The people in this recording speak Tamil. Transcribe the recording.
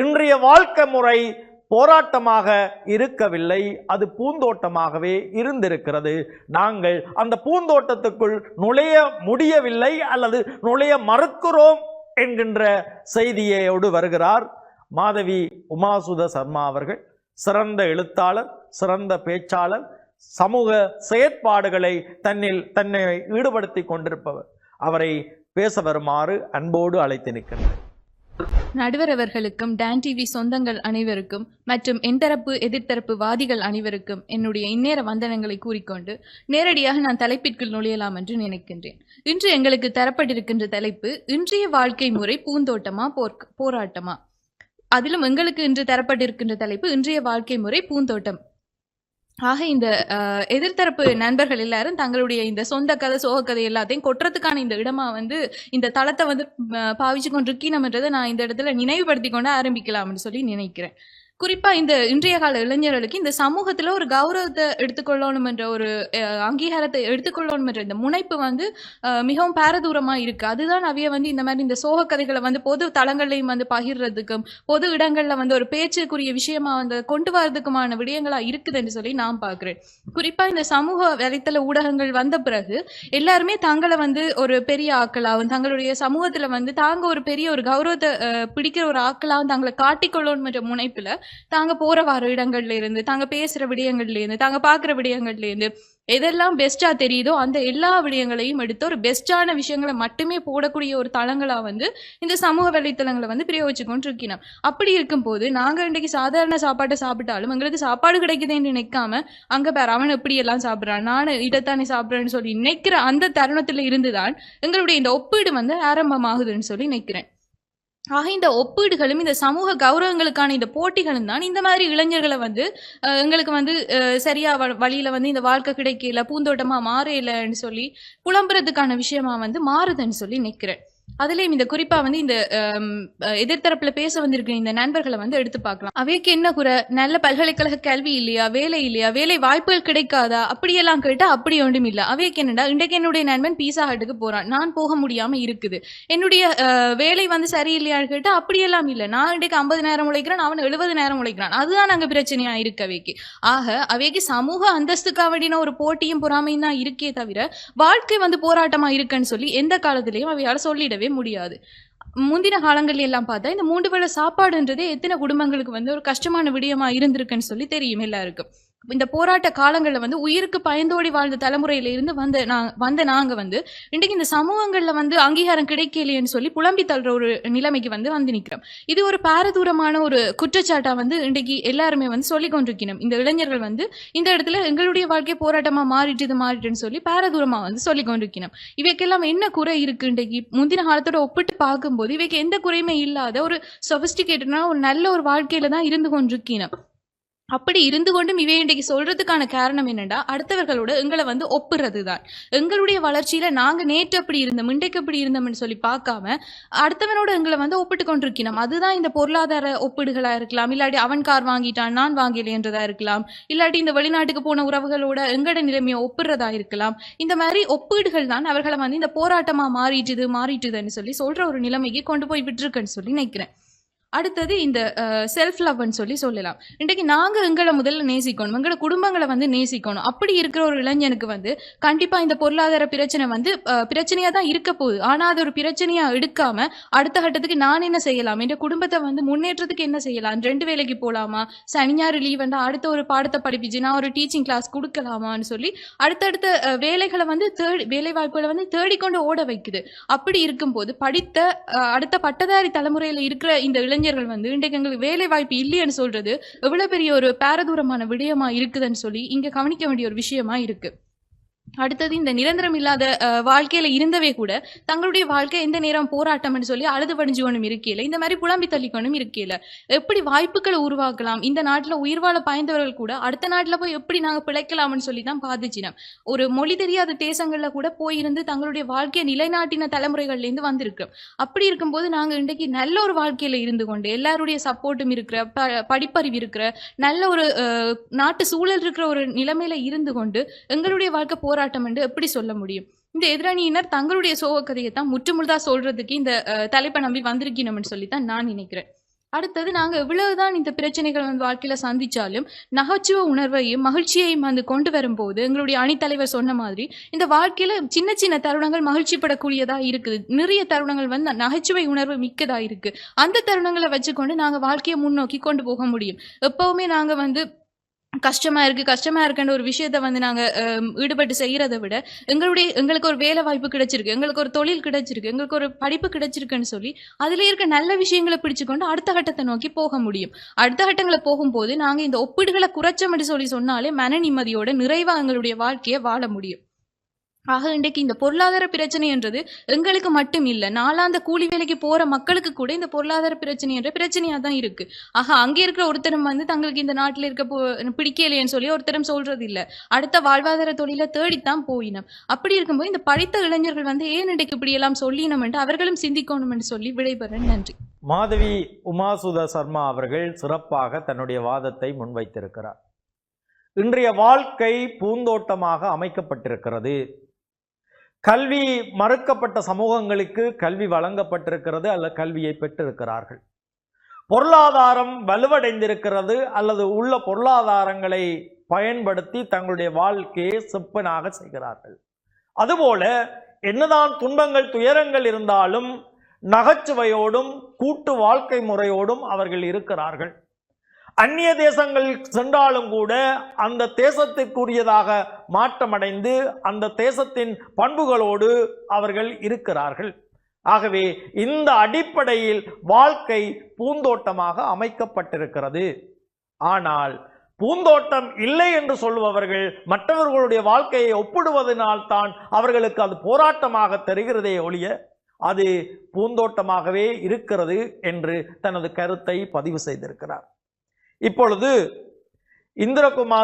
இன்றைய வாழ்க்கை முறை போராட்டமாக இருக்கவில்லை. அது பூந்தோட்டமாகவே இருந்திருக்கிறது. நாங்கள் அந்த பூந்தோட்டத்துக்குள் நுழைய முடியவில்லை அல்லது நுழைய மறுக்கிறோம் என்கின்ற செய்தியோடு வருகிறார் மாதவி உமாசுத சர்மா அவர்கள். சிறந்த எழுத்தாளர் சிறந்த பேச்சாளர் சமூக செயற்பாடுகளை தன்னில் தன்னை ஈடுபடுத்தி கொண்டிருப்பவர். அவரை பேச வருமாறு அன்போடு அழைத்து நிற்கின்றனர் நடுவர் அவர்களுக்கும் டான் டிவி சொந்தங்கள் அனைவருக்கும் மற்றும் என்தரப்பு எதிர்த்தரப்பு வாதிகள் அனைவருக்கும் என்னுடைய இந்நேர வந்தனங்களை கூறிக்கொண்டு நேரடியாக நான் தலைப்பிற்குள் நுழையலாம் என்று நினைக்கின்றேன். இன்று எங்களுக்கு தரப்பட்டிருக்கின்ற தலைப்பு இன்றைய வாழ்க்கை முறை பூந்தோட்டமா போர் போராட்டமா? அதிலும் எங்களுக்கு இன்று தரப்பட்டிருக்கின்ற தலைப்பு இன்றைய வாழ்க்கை முறை பூந்தோட்டம். ஆக இந்த எதிர்த்தரப்பு நண்பர்கள் எல்லாரும் தங்களுடைய இந்த சொந்த கதை சோக கதை எல்லாத்தையும் கொட்டுறதுக்கான இந்த இடமா வந்து இந்த தளத்தை வந்து பாவிச்சு கொண்டிருக்கீனம்ன்றதை நான் இந்த இடத்துல நினைவுபடுத்தி கொண்டு ஆரம்பிக்கலாம்னு சொல்லி நினைக்கிறேன். குறிப்பா இந்த இன்றைய கால இளைஞர்களுக்கு இந்த சமூகத்துல ஒரு கௌரவத்தை எடுத்துக்கொள்ளணும் என்ற ஒரு அங்கீகாரத்தை எடுத்துக்கொள்ளணும் என்ற இந்த முனைப்பு வந்து மிகவும் பாரதூரமா இருக்கு. அதுதான் அவைய வந்து இந்த மாதிரி இந்த சோக கதைகளை வந்து பொது தளங்களையும் வந்து பகிர்றதுக்கும் பொது இடங்கள்ல வந்து ஒரு பேச்சுக்குரிய விஷயமா வந்து கொண்டு வரதுக்குமான விடயங்களா இருக்குதுன்னு சொல்லி நான் பாக்குறேன். குறிப்பா இந்த சமூக வலைத்தள ஊடகங்கள் வந்த பிறகு எல்லாருமே தங்களை வந்து ஒரு பெரிய ஆக்களாகவும் தங்களுடைய சமூகத்துல வந்து தாங்க ஒரு பெரிய ஒரு கௌரவத்தை பிடிக்கிற ஒரு ஆக்களாகவும் தங்களை காட்டிக்கொள்ளணும் என்ற முனைப்புல தாங்க போற வர இடங்கள்ல இருந்து தாங்க பேசுற விடயங்கள்ல இருந்து தாங்க பாக்குற விடயங்கள்ல இருந்து எதெல்லாம் பெஸ்டா தெரியுதோ அந்த எல்லா விடயங்களையும் எடுத்து ஒரு பெஸ்டான விஷயங்களை மட்டுமே போடக்கூடிய ஒரு தளங்களா வந்து இந்த சமூக வலைத்தளங்களை வந்து பிரயோகிச்சு கொண்டிருக்கணும் அப்படி இருக்கும்போது நாங்க இன்றைக்கு சாதாரண சாப்பாட்டை சாப்பிட்டாலும் எங்களுக்கு சாப்பாடு கிடைக்குதுன்னு நினைக்காம அங்க பேர் அவன் எப்படி எல்லாம் சாப்பிட்றான்? நான் இதைத்தானே சாப்பிட்றேன்னு சொல்லி நினைக்கிற அந்த தருணத்துல இருந்துதான் எங்களுடைய இந்த ஒப்பீடு வந்து ஆரம்பமாகுதுன்னு சொல்லி நினைக்கிறேன். ஆக இந்த ஒப்பீடுகளும் இந்த சமூக கௌரவங்களுக்கான இந்த போட்டிகளும் தான் இந்த மாதிரி இளைஞர்களை வந்து எங்களுக்கு வந்து சரியா வ- வழியில வந்து இந்த வாழ்க்கை கிடைக்கல பூந்தோட்டமா மாறையிலன்னு சொல்லி புலம்புறதுக்கான விஷயமா வந்து மாறுதுன்னு சொல்லி நிக்கிறேன் அதுலயும் இந்த குறிப்பா வந்து இந்த எதிர்த்தரப்புல பேச வந்திருக்கிற இந்த நண்பர்களை வந்து எடுத்து பார்க்கலாம். அவைக்கு என்ன குறை? நல்ல பல்கலைக்கழக கல்வி இல்லையா? வேலை இல்லையா? வேலை வாய்ப்புகள் கிடைக்காதா? அப்படியெல்லாம் கேட்டா அப்படி ஒன்றும் இல்ல. அவைக்கு என்னடா? இன்றைக்கு என்னுடைய நண்பன் பீஸா ஹட்டுக்கு போறான். நான் போக முடியாம இருக்குது. என்னுடைய வேலை வந்து சரியில்லையான்னு கேட்டா அப்படியெல்லாம் இல்ல. நான் இன்றைக்கு ஐம்பது நேரம் உழைக்கிறேன் அவன் எழுபது நேரம் உழைக்கிறான். அதுதான் அங்க பிரச்சனையா இருக்கு அவைக்கு. ஆக அவைக்கு சமூக அந்தஸ்துக்காவடின ஒரு போட்டியும் பொறாமையும் தான் இருக்கே தவிர வாழ்க்கை வந்து போராட்டமா இருக்குன்னு சொல்லி எந்த காலத்திலயும் அவையால சொல்லிடவே முடியாது. முந்தின காலங்கள் எல்லாம் பார்த்தா இந்த மூன்று வேளை சாப்பாடுன்றதே எத்தனை குடும்பங்களுக்கு வந்து ஒரு கஷ்டமான விடயமா இருந்திருக்குன்னு சொல்லி தெரியும் எல்லாருக்கும். இந்த போராட்ட காலங்களில் வந்து உயிருக்கு பயந்தோடி வாழ்ந்த தலைமுறையிலிருந்து வந்த நான் வந்த நாங்கள் வந்து இன்றைக்கு இந்த சமூகங்களில் வந்து அங்கீகாரம் கிடைக்கலையேன்னு சொல்லி புலம்பி தள்ளுற ஒரு நிலைமைக்கு வந்து வந்து நிற்கிறோம் இது ஒரு பாரதூரமான ஒரு குற்றச்சாட்டாக வந்து இன்றைக்கு எல்லாருமே வந்து சொல்லி கொண்டிருக்கணும். இந்த இளைஞர்கள் வந்து இந்த இடத்துல எங்களுடைய வாழ்க்கை மாறிட்டு இது மாறிட்டுன்னு சொல்லி பாரதூரமாக வந்து சொல்லி கொண்டிருக்கணும். இவைக்கெல்லாம் என்ன குறை இருக்கு இன்றைக்கு? முந்தின காலத்தோட ஒப்பிட்டு பார்க்கும்போது இவைக்கு எந்த குறையுமே இல்லாத ஒரு சொபிஸ்டிகேட்டடான ஒரு நல்ல ஒரு வாழ்க்கையில தான் இருந்து கொண்டிருக்கணும். அப்படி இருந்து கொண்டும் இவை இன்றைக்கு சொல்றதுக்கான காரணம் என்னன்னா அடுத்தவர்களோட எங்களை வந்து ஒப்புறது தான் எங்களுடைய வளர்ச்சியில நாங்க நேற்று அப்படி இருந்தோம் இன்றைக்கு அப்படி இருந்தோம்னு சொல்லி பார்க்காம அடுத்தவனோட எங்களை வந்து ஒப்பிட்டு கொண்டிருக்கணும் அதுதான் இந்த பொருளாதார ஒப்பீடுகளா இருக்கலாம் இல்லாட்டி அவன் கார் வாங்கிட்டான் நான் வாங்கலைன்றதா இருக்கலாம் இல்லாட்டி இந்த வெளிநாட்டுக்கு போன உறவுகளோட எங்கட நிலைமையை ஒப்பிடுறதா இருக்கலாம். இந்த மாதிரி ஒப்பீடுகள் தான் அவர்களை வந்து இந்த போராட்டமா மாறிட்டுது மாறிட்டுதுன்னு சொல்லி சொல்ற ஒரு நிலைமைக்கு கொண்டு போய் விட்டுருக்குன்னு சொல்லி நினைக்கிறேன். அடுத்தது இந்த செல்ஃப் லவ்னு சொல்லி சொல்லலாம். இன்றைக்கு நாங்கள் எங்களை முதல்ல நேசிக்கணும். எங்களோட குடும்பங்களை வந்து நேசிக்கணும். அப்படி இருக்கிற ஒரு இளைஞனுக்கு வந்து கண்டிப்பாக இந்த பொருளாதார பிரச்சனை வந்து பிரச்சனையாக தான் இருக்க போகுது. ஆனால் அது ஒரு பிரச்சனையாக எடுக்காம அடுத்த கட்டத்துக்கு நான் என்ன செய்யலாம்? என் குடும்பத்தை வந்து முன்னேற்றத்துக்கு என்ன செய்யலாம்? ரெண்டு வேலைக்கு போகலாமா சனி ஞாயிறு லீவ் வந்தால் அடுத்த ஒரு பாடத்தை படிப்பிச்சு நான் ஒரு டீச்சிங் கிளாஸ் கொடுக்கலாமான்னு சொல்லி அடுத்தடுத்த வேலைகளை வந்து தேடி வேலை வாய்ப்புகளை வந்து தேடிக்கொண்டு ஓட வைக்குது. அப்படி இருக்கும்போது படித்த அடுத்த பட்டதாரி தலைமுறையில் இருக்கிற இந்த இளைஞர்கள் வந்து இன்றைக்கு எங்களுக்கு வேலை வாய்ப்பு இல்லைன்னு சொல்றது எவ்வளவு பெரிய ஒரு பாரதூரமான விடயமா இருக்குதுன்னு சொல்லி இங்க கவனிக்க வேண்டிய ஒரு விஷயமா இருக்கு. அடுத்தது இந்த நிரந்தரம் இல்லாத வாழ்க்கையில இருந்தவே கூட தங்களுடைய வாழ்க்கை எந்த நேரம் போராட்டம்னு சொல்லி அழுது வடிஞ்சுவனும் இருக்கையில இந்த மாதிரி புலம்பி தள்ளிக்கணும் இருக்கையில எப்படி வாய்ப்புகளை உருவாக்கலாம் இந்த நாட்டுல உயிர் வாழ பாய்ந்தவர்கள் கூட அடுத்த நாட்டுல போய் எப்படி நாங்க பிழைக்கலாம்னு சொல்லி தான் பாதிச்சினோம். ஒரு மொழி தெரியாத தேசங்கள்ல கூட போயிருந்து தங்களுடைய வாழ்க்கையை நிலைநாட்டின தலைமுறைகள்ல இருந்து வந்திருக்கோம் அப்படி இருக்கும்போது நாங்க இன்றைக்கு நல்ல ஒரு வாழ்க்கையில இருந்து கொண்டு எல்லாருடைய சப்போர்ட்டும் இருக்கிற ப- படிப்பறிவு இருக்கிற நல்ல ஒரு நாட்டு சூழல் இருக்கிற ஒரு நிலைமையில இருந்து கொண்டு எங்களுடைய வாழ்க்கை போராட்டம் என்று எப்படி சொல்ல முடியும்? இந்த எதிரணியினர் தங்களுடைய சோக கதையை தான் முற்றுமுழுதா சொல்றதுக்கு இந்த தலைப்பை நம்பி வந்திருக்கணும்னு சொல்லி தான் நான் நினைக்கிறேன். அடுத்தது நாங்கள் எவ்வளவுதான் இந்த பிரச்சனைகள் வந்து வாழ்க்கையில் சந்திச்சாலும் நகைச்சுவை உணர்வையும் மகிழ்ச்சியையும் வந்து கொண்டு வரும்போது எங்களுடைய அணித்தலைவர் சொன்ன மாதிரி இந்த வாழ்க்கையில் சின்ன சின்ன தருணங்கள் மகிழ்ச்சிப்படக்கூடியதாக இருக்குது. நிறைய தருணங்கள் வந்து நகைச்சுவை உணர்வு மிக்கதாக இருக்குது அந்த தருணங்களை வச்சுக்கொண்டு நாங்கள் வாழ்க்கையை முன்னோக்கி கொண்டு போக முடியும். எப்போவுமே நாங்கள் வந்து கஷ்டமா இருக்கு கஷ்டமா இருக்குன்ற ஒரு விஷயத்த வந்து நாங்க ஈடுபட்டு செய்யறதை விட எங்களுடைய எங்களுக்கு ஒரு வேலை வாய்ப்பு கிடைச்சிருக்கு எங்களுக்கு ஒரு தொழில் கிடைச்சிருக்கு எங்களுக்கு ஒரு படிப்பு கிடைச்சிருக்குன்னு சொல்லி அதுல இருக்க நல்ல விஷயங்களை பிடிச்சுக்கொண்டு அடுத்த கட்டத்தை நோக்கி போக முடியும். அடுத்த கட்டங்களை போகும்போது நாங்க இந்த ஒப்பீடுகளை குறைச்சோம்னு சொல்லி சொன்னாலே மன நிம்மதியோட நிறைவா எங்களுடைய வாழ்க்கையை வாழ முடியும். ஆக இன்றைக்கு இந்த பொருளாதார பிரச்சனை என்றது எங்களுக்கு மட்டும் இல்லை நாலாந்த கூலி வேலைக்கு போற மக்களுக்கு கூட இந்த பொருளாதார பிரச்சனை என்ற பிரச்சனையா தான் இருக்கு. ஆக அங்கே இருக்கிற ஒருத்தரும் வந்து தங்களுக்கு இந்த நாட்டில் இருக்க போ- பிடிக்கலையேன்னு சொல்லி ஒருத்தரும் சொல்றது இல்லை. அடுத்த வாழ்வாதார தொழிலை தேடித்தான் போயினம். அப்படி இருக்கும்போது இந்த படித்த இளைஞர்கள் வந்து ஏன் இன்றைக்கு இப்படி எல்லாம் சொல்லினோம் என்று அவர்களும் சிந்திக்கணும் என்று சொல்லி விடைபெறேன். நன்றி. மாதவி உமாசுத சர்மா அவர்கள் சிறப்பாக தன்னுடைய வாதத்தை முன்வைத்திருக்கிறார். இன்றைய வாழ்க்கை பூந்தோட்டமாக அமைக்கப்பட்டிருக்கிறது. கல்வி மறுக்கப்பட்ட சமூகங்களுக்கு கல்வி வழங்கப்பட்டிருக்கிறது அல்லது கல்வியை பெற்றிருக்கிறார்கள். பொருளாதாரம் வலுவடைந்திருக்கிறது அல்லது உள்ள பொருளாதாரங்களை பயன்படுத்தி தங்களுடைய வாழ்க்கையை செப்பனாக செய்கிறார்கள். அதுபோல என்னதான் துன்பங்கள் துயரங்கள் இருந்தாலும் நகைச்சுவையோடும் கூட்டு வாழ்க்கை முறையோடும் அவர்கள் இருக்கிறார்கள். அந்நிய தேசங்கள் சென்றாலும் கூட அந்த தேசத்திற்குரியதாக மாற்றமடைந்து அந்த தேசத்தின் பண்புகளோடு அவர்கள் இருக்கிறார்கள். ஆகவே இந்த அடிப்படையில் வாழ்க்கை பூந்தோட்டமாக அமைக்கப்பட்டிருக்கிறது. ஆனால் பூந்தோட்டம் இல்லை என்று சொல்பவர்கள் மற்றவர்களுடைய வாழ்க்கையை ஒப்பிடுவதனால் தான் அவர்களுக்கு அது போராட்டமாக தெரிகிறதே ஒழிய அது பூந்தோட்டமாகவே இருக்கிறது என்று தனது கருத்தை பதிவு செய்திருக்கிறார். இப்பொழுது இந்திரகுமார்